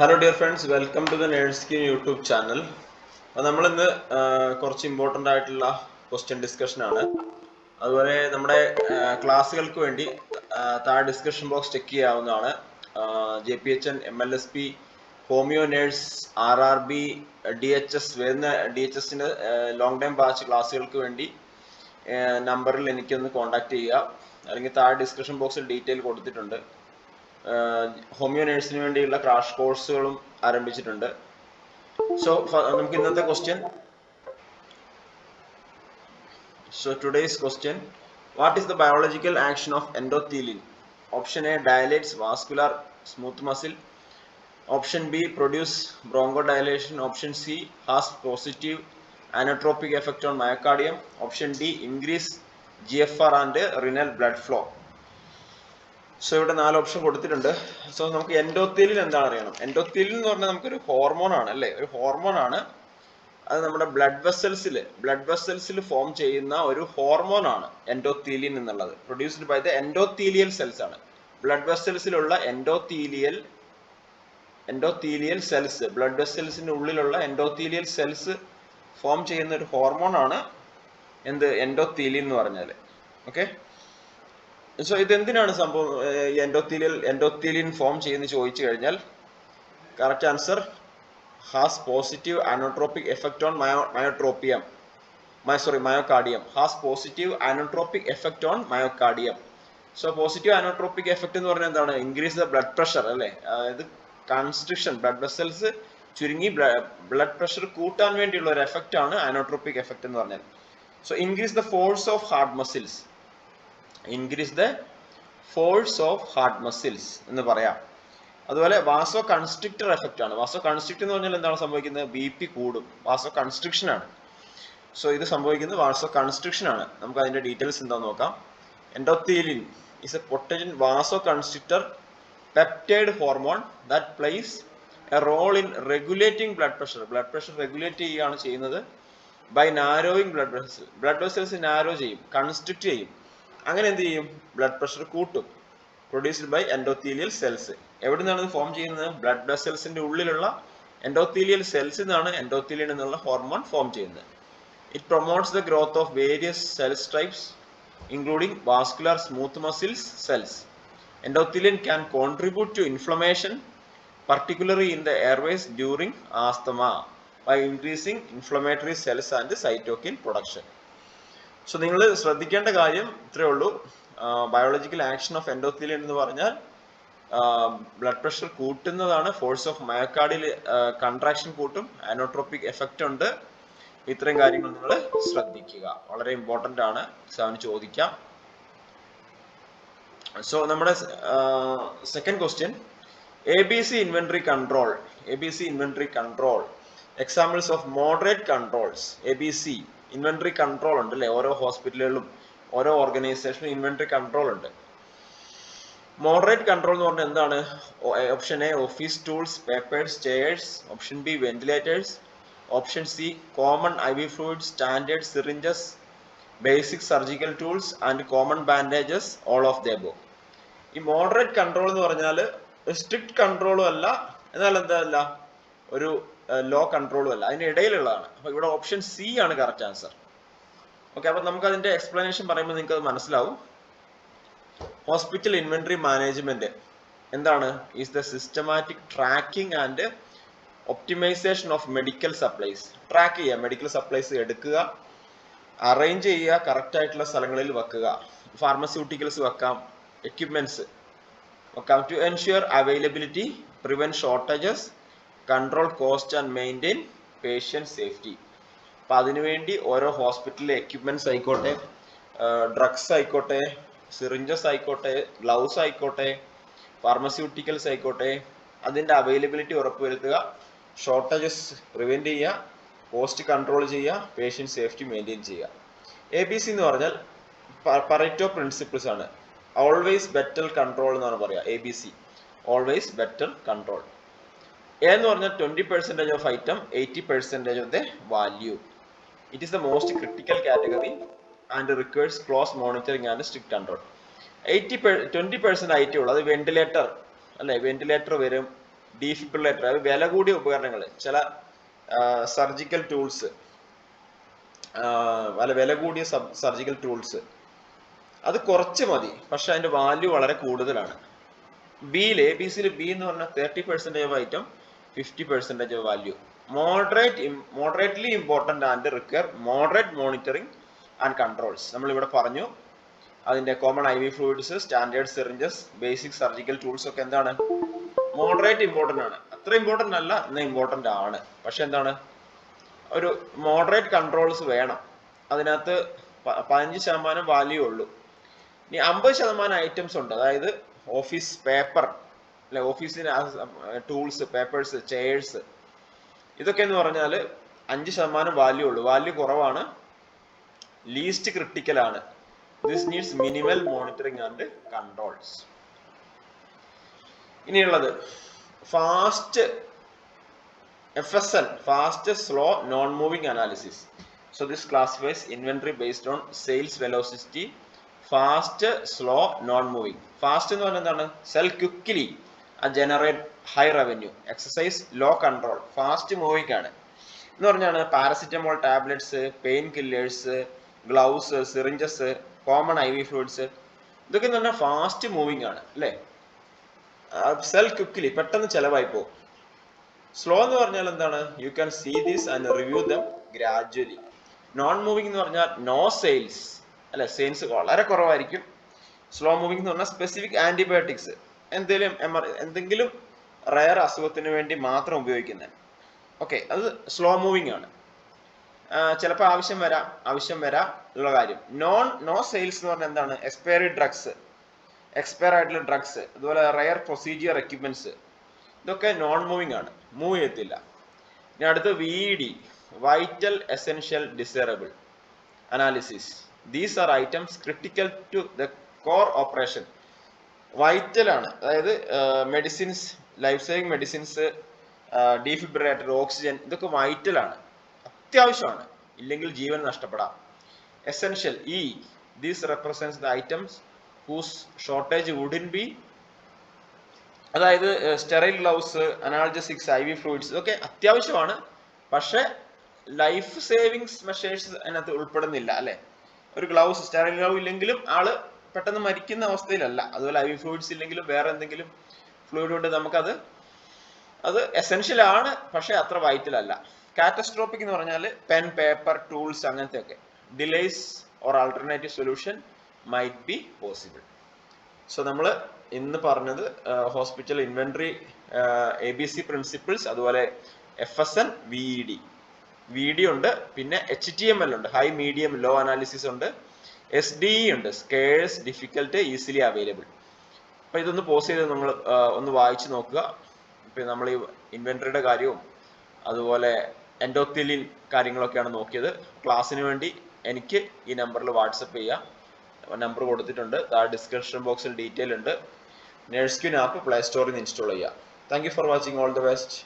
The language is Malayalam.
Hello dear friends welcome to the nurse KEAM YouTube channel നമ്മൾ ഇന്ന് കുറച്ച് ഇമ്പോർട്ടന്റ് ആയിട്ടുള്ള ക്വസ്റ്റ്യൻ ഡിസ്കഷൻ ആണ്. അതുപോലെ നമ്മുടെ ക്ലാസ്സുകൾക്ക് വേണ്ടി താഴെ ഡിസ്കഷൻ ബോക്സ് ചെക്ക് ചെയ്യാവുന്നതാണ്. J P H N M L S P homeo nurse R R B D H S വരുന്ന ഡി എച്ച് എസിന്റെ ലോങ് ടൈം ബാച്ച് ക്ലാസ്സുകൾക്ക് വേണ്ടി നമ്പറിൽ എനിക്കൊന്ന് കോൺടാക്ട് ചെയ്യുക. അല്ലെങ്കിൽ താഴെ ഡിസ്കഷൻ ബോക്സിൽ ഡീറ്റെയിൽ കൊടുത്തിട്ടുണ്ട്. ഹോമിയോ നേഴ്സിന് വേണ്ടിയുള്ള ക്രാഷ് കോഴ്സുകളും ആരംഭിച്ചിട്ടുണ്ട്. സോ നമുക്ക് ഇന്നത്തെ question so today's question what is the biological action of endothelin option A dilates vascular smooth muscle option B produce bronchodilation option C has positive inotropic effect on myocardium option D increase G F R and renal blood flow so ഇവിടെ നാല് ഓപ്ഷൻ കൊടുത്തിട്ടുണ്ട്. സോ നമുക്ക് എൻഡോത്തീലിൻ എന്താണ് അറിയണം? എൻഡോത്തീലിൻ എന്ന് പറഞ്ഞാൽ നമുക്കൊരു ഹോർമോൺ ആണ് അല്ലേ? ഒരു ഹോർമോൺ ആണ്. അത് നമ്മുടെ ബ്ലഡ് വെസൽസിൽ ബ്ലഡ് വെസൽസിൽ ഫോം ചെയ്യുന്ന ഒരു ഹോർമോൺ ആണ് എൻഡോത്തീലിയൻ എന്നുള്ളത്. Produced by the endothelial cells ആണ്. ബ്ലഡ് വെസൽസിലുള്ള എൻഡോത്തീലിയൽ എൻഡോത്തീലിയൽ സെൽസ് ബ്ലഡ് വെസൽസിന്റെ ഉള്ളിലുള്ള എൻഡോത്തീലിയൽ സെൽസ് ഫോം ചെയ്യുന്ന ഒരു ഹോർമോൺ ആണ് എന്ത്? എൻഡോത്തീലിയൻ എന്ന് പറഞ്ഞാൽ ഓക്കെ സോ ഇത് എന്തിനാണ് സംഭവം എൻഡോത്തീലിയൽ എൻഡോത്തീലിയൻ ഫോം ചെയ്യുന്ന ചോദിച്ചു കഴിഞ്ഞാൽ correct answer positive inotropic effect on myo myotropium my sorry myocardium has positive inotropic effect on myocardium so positive inotropic effect എന്ന് പറഞ്ഞാൽ എന്താണ് increase the blood pressure അല്ലേ അതായത് constriction blood vessels ചുരുങ്ങി ബ്ലഡ് പ്രഷർ കൂട്ടാൻ വേണ്ടിയുള്ള ഒരു എഫക്റ്റ് ആണ് അനോട്രോപ്പിക് എഫക്റ്റ് എന്ന് പറഞ്ഞാൽ so increase the force of heart muscles increase the force of heart muscles എന്ന് പറയാം. അതുപോലെ വാസോ കൺസ്ട്രിക്ടർ എഫക്റ്റ് ആണ്. വാസോ കൺസ്ട്രിക്ട് എന്ന് പറഞ്ഞാൽ എന്താണ് സംഭവിക്കുന്നത്? ബി പി കൂടും. വാസോ കൺസ്ട്രിക്ഷൻ ആണ്. സോ ഇത് സംഭവിക്കുന്നത് വാസോ കൺസ്ട്രിക്ഷൻ ആണ്. നമുക്ക് അതിന്റെ ഡീറ്റെയിൽസ് എന്താന്ന് നോക്കാം. Endothelin is a potential vasoconstrictor peptide hormone that plays a role in regulating blood pressure blood pressure regulate ചെയ്യുകയാണ് ചെയ്യുന്നത് by narrowing blood vessels blood vessels narrow ചെയ്യും കൺസ്ട്രിക്ട് ചെയ്യും. അങ്ങനെ എന്ത് ചെയ്യും? ബ്ലഡ് പ്രഷർ കൂട്ടും. പ്രൊഡ്യൂസ്ഡ് ബൈ എൻഡോത്തീലിയൽ സെൽസ് എവിടെ നിന്നാണ് ഇത് ഫോം ചെയ്യുന്നത്? ബ്ലഡ് വെസൽസിന്റെ ഉള്ളിലുള്ള എൻഡോത്തീലിയൽ സെൽസ് നിന്നാണ് എൻഡോത്തീലിയൻ എന്നുള്ള ഹോർമോൺ ഫോം ചെയ്യുന്നത്. It promotes the growth of various cells types including vascular smooth muscles cells endothelin can contribute to inflammation particularly in the airways during asthma by increasing inflammatory cells and cytokine production. So നിങ്ങൾ ശ്രദ്ധിക്കേണ്ട കാര്യം ഇത്രയേ ഉള്ളൂ. ബയോളജിക്കൽ ആക്ഷൻ ഓഫ് എൻഡോത്തീലിയൻ എന്ന് പറഞ്ഞാൽ ബ്ലഡ് പ്രഷർ കൂട്ടുന്നതാണ് ഫോഴ്സ് ഓഫ് മയോകാർഡിൽ കൺട്രാക്ഷൻ കൂട്ടും അനോട്രോപ്പിക് എഫക്റ്റ് ഉണ്ട്. ഇത്രയും കാര്യങ്ങൾ നിങ്ങൾ ശ്രദ്ധിക്കുക. വളരെ ഇമ്പോർട്ടന്റ് ആണ്. സാറിന് ചോദിക്കാം. സോ നമ്മുടെ second question A B C inventory control A B C inventory control examples of moderate controls A B C inventory control ഉണ്ട് അല്ലേ? ഓരോ ഹോസ്പിറ്റലുകളിലും ഓരോ ഓർഗനൈസേഷനും ഇൻവെന്ററി കൺട്രോൾ ഉണ്ട്. മോഡറേറ്റ് കൺട്രോൾ എന്ന് പറഞ്ഞാൽ എന്താണ്? Option A office tools papers chairs option B ventilators option C common I V fluid standard syringes basic surgical tools and common bandages all of the ഈ മോഡറേറ്റ് കൺട്രോൾ എന്ന് പറഞ്ഞാൽ സ്ട്രിക്റ്റ് കൺട്രോളും അല്ല എന്നാൽ എന്താ അല്ല? ഒരു ലോ കൺട്രോളും അല്ല. അതിന്റെ ഇടയിലുള്ളതാണ്. അപ്പൊ ഇവിടെ ഓപ്ഷൻ സി ആണ് കറക്റ്റ് ആൻസർ ഓക്കെ അപ്പൊ നമുക്ക് അതിന്റെ എക്സ്പ്ലനേഷൻ പറയുമ്പോൾ നിങ്ങൾക്ക് അത് മനസ്സിലാവും. ഹോസ്പിറ്റൽ ഇൻവെന്ററി മാനേജ്മെന്റ് എന്താണ്? Is the systematic tracking and optimization of medical supplies track ചെയ്യുക മെഡിക്കൽ സപ്ലൈസ് എടുക്കുക അറേഞ്ച് ചെയ്യുക കറക്റ്റ് ആയിട്ടുള്ള സ്ഥലങ്ങളിൽ വെക്കുക. ഫാർമസ്യൂട്ടിക്കൽസ് വെക്കാം എക്യുപ്മെന്റ്സ് വെക്കാം. To ensure availability prevent shortages control cost and maintain patient safety അപ്പം അതിനുവേണ്ടി ഓരോ ഹോസ്പിറ്റലിലെ എക്യുപ്മെന്റ്സ് ആയിക്കോട്ടെ ഡ്രഗ്സ് ആയിക്കോട്ടെ സിറിഞ്ചസ് ആയിക്കോട്ടെ ഗ്ലൗസ് ആയിക്കോട്ടെ ഫാർമസ്യൂട്ടിക്കൽസ് ആയിക്കോട്ടെ അതിന്റെ അവൈലബിലിറ്റി ഉറപ്പുവരുത്തുക ഷോർട്ടേജസ് പ്രിവെന്റ് ചെയ്യുക കോസ്റ്റ് കൺട്രോൾ ചെയ്യുക പേഷ്യന്റ് സേഫ്റ്റി മെയിന്റെയിൻ ചെയ്യുക. എ ബി സി എന്ന് പറഞ്ഞാൽ പറയറ്റോ പ്രിൻസിപ്പിൾസ് ആണ്. ഓൾവേസ് ബെറ്റർ കൺട്രോൾ എന്നാണ് പറയുക A B C always better control എന്ന് പറഞ്ഞാൽ twenty percentage of item eighty percentage of the value it is the most critical category and requires close monitoring and strict control eighty twenty percent item ഉള്ളു. അത് വെന്റിലേറ്റർ അല്ലെ? വെന്റിലേറ്റർ വരും ഡീഫിബ്രിലേറ്റർ അത് വില കൂടിയ ഉപകരണങ്ങൾ ചില സർജിക്കൽ ടൂൾസ് അല്ല വില കൂടിയ സർജിക്കൽ ടൂൾസ് അത് കുറച്ച് മതി പക്ഷെ അതിന്റെ വാല്യൂ വളരെ കൂടുതലാണ്. ബിയിൽ എ ബി സിയിൽ ബി എന്ന് പറഞ്ഞാൽ thirty percentage item fifty percentage of value moderate moderately important and require moderate monitoring and controls നമ്മളിവിടെ പറഞ്ഞു അതിന്റെ common I V fluids standard syringes basic surgical tools ഒക്കെ എന്താണ്? മോഡറേറ്റ് ഇമ്പോർട്ടന്റ് ആണ്. അത്ര ഇമ്പോർട്ടന്റ് അല്ല എന്നാൽ ഇമ്പോർട്ടന്റ് ആണ്. പക്ഷെ എന്താണ്? ഒരു മോഡറേറ്റ് കൺട്രോൾസ് വേണം. അതിനകത്ത് പതിനഞ്ച് ശതമാനം വാല്യൂ ഉള്ളൂ. ഇനി അമ്പത് ശതമാനം ഐറ്റംസ് ഉണ്ട്. അതായത് ഓഫീസ് പേപ്പർ അല്ലെ ഓഫീസിന് ടൂൾസ് പേപ്പേഴ്സ് ചെയർസ് ഇതൊക്കെ എന്ന് പറഞ്ഞാൽ അഞ്ച് ശതമാനം വാല്യൂ ഉള്ളൂ. വാല്യൂ കുറവാണ്. ലീസ്റ്റ് ക്രിട്ടിക്കൽ ആണ്. This needs minimal monitoring and controls ഇനിയുള്ളത്. Fast F S L fast slow non moving analysis so this classifies inventory based on sales velocity fast slow non moving fast എന്ന് പറഞ്ഞാൽ എന്താണ്? Sell quickly generate high revenue exercise low control fast moving ആണ്. എന്ന് പറഞ്ഞാണ് paracetamol tablets painkillers gloves syringes common I V fluids ഇതൊക്കെ എന്ന് പറഞ്ഞാൽ ഫാസ്റ്റ് മൂവിങ് ആണ് അല്ലേ? സെൽ ക്വിക്കിലി പെട്ടെന്ന് ചെലവായി പോകും. സ്ലോ എന്ന് പറഞ്ഞാൽ എന്താണ്? You can see these and review them gradually non moving എന്ന് പറഞ്ഞാൽ നോ സെയിൽസ് അല്ലെ? സെയിൽസ് വളരെ കുറവായിരിക്കും. സ്ലോ മൂവിങ് എന്ന് പറഞ്ഞാൽ സ്പെസിഫിക് ആന്റിബയോട്ടിക്സ് എന്തെങ്കിലും എമർ- എന്തെങ്കിലും റയർ അസുഖത്തിന് വേണ്ടി മാത്രം ഉപയോഗിക്കുന്നത് ഓക്കെ അത് സ്ലോ മൂവിങ് ആണ്. ചിലപ്പോൾ ആവശ്യം വരാം ആവശ്യം വരാം ഉള്ള കാര്യം. നോൺ നോ സെയിൽസ് എന്ന് പറഞ്ഞാൽ എന്താണ്? എക്സ്പയറി ഡ്രഗ്സ് എക്സ്പയർ ആയിട്ടുള്ള ഡ്രഗ്സ് അതുപോലെ റയർ പ്രൊസീജിയർ എക്യുപ്മെന്റ്സ് ഇതൊക്കെ നോൺ മൂവിങ് ആണ്. മൂവ് ചെയ്യത്തില്ല. ഇനി അടുത്ത് V D vital essential desirable analysis these are items critical to the core operation vital ആണ് അതായത് medicines life saving medicines defibrillator oxygen ഇതൊക്കെ വൈറ്റലാണ്. അത്യാവശ്യമാണ്. ഇല്ലെങ്കിൽ ജീവൻ നഷ്ടപ്പെടാം. Essential E these represents the items whose shortage wouldn't be അതായത് sterile gloves analgesics I V fluids ഇതൊക്കെ അത്യാവശ്യമാണ്. പക്ഷേ ലൈഫ് സേവിങ്സ് മെഷേഴ്സ് അതിനകത്ത് ഉൾപ്പെടുന്നില്ല അല്ലെ? ഒരു ഗ്ലൗസ് സ്റ്റെറൈൽ ഗ്ലൗ ഇല്ലെങ്കിലും ആൾ പെട്ടെന്ന് മരിക്കുന്ന അവസ്ഥയിലല്ല. അതുപോലെ ഐ ഫ്ലൂയിഡ്സ് ഇല്ലെങ്കിലും വേറെ എന്തെങ്കിലും ഫ്ലൂയിഡ് കൊണ്ട് നമുക്കത് അത് എസെൻഷ്യൽ ആണ് പക്ഷെ അത്ര വൈറ്റൽ അല്ല. കാറ്റസ്ട്രോപ്പിക് എന്ന് പറഞ്ഞാൽ പെൻ പേപ്പർ ടൂൾസ് അങ്ങനത്തെ ഒക്കെ delays or alternative solution might be possible so നമ്മൾ ഇന്ന് പറഞ്ഞത് hospital inventory A B C principles അതുപോലെ F S N V E D V D ഉണ്ട് പിന്നെ എച്ച് ടി എം എൽ ഉണ്ട്. ഹൈ മീഡിയം ലോ അനാലിസിസ് ഉണ്ട്. എസ് ഡി ഉണ്ട്. സ്കേഴ്സ് ഡിഫിക്കൽട്ട് ഈസിലി അവൈലബിൾ അപ്പൊ ഇതൊന്ന് പോസ് ചെയ്ത് നമ്മൾ ഒന്ന് വായിച്ചു നോക്കുക. ഇപ്പൊ നമ്മൾ ഈ ഇൻവെന്ററിയുടെ കാര്യവും അതുപോലെ എൻഡോത്തിലിൻ കാര്യങ്ങളൊക്കെയാണ് നോക്കിയത്. ക്ലാസ്സിന് വേണ്ടി എനിക്ക് ഈ നമ്പറിൽ വാട്സപ്പ് ചെയ്യാം. നമ്പർ കൊടുത്തിട്ടുണ്ട്. ആ ഡിസ്ക്രിപ്ഷൻ ബോക്സിൽ ഡീറ്റെയിൽ ഉണ്ട്. നേഴ്സ് ക്യൂൻ ആപ്പ് പ്ലേ സ്റ്റോറിൽ നിന്ന് ഇൻസ്റ്റാൾ ചെയ്യുക thank for watching all the best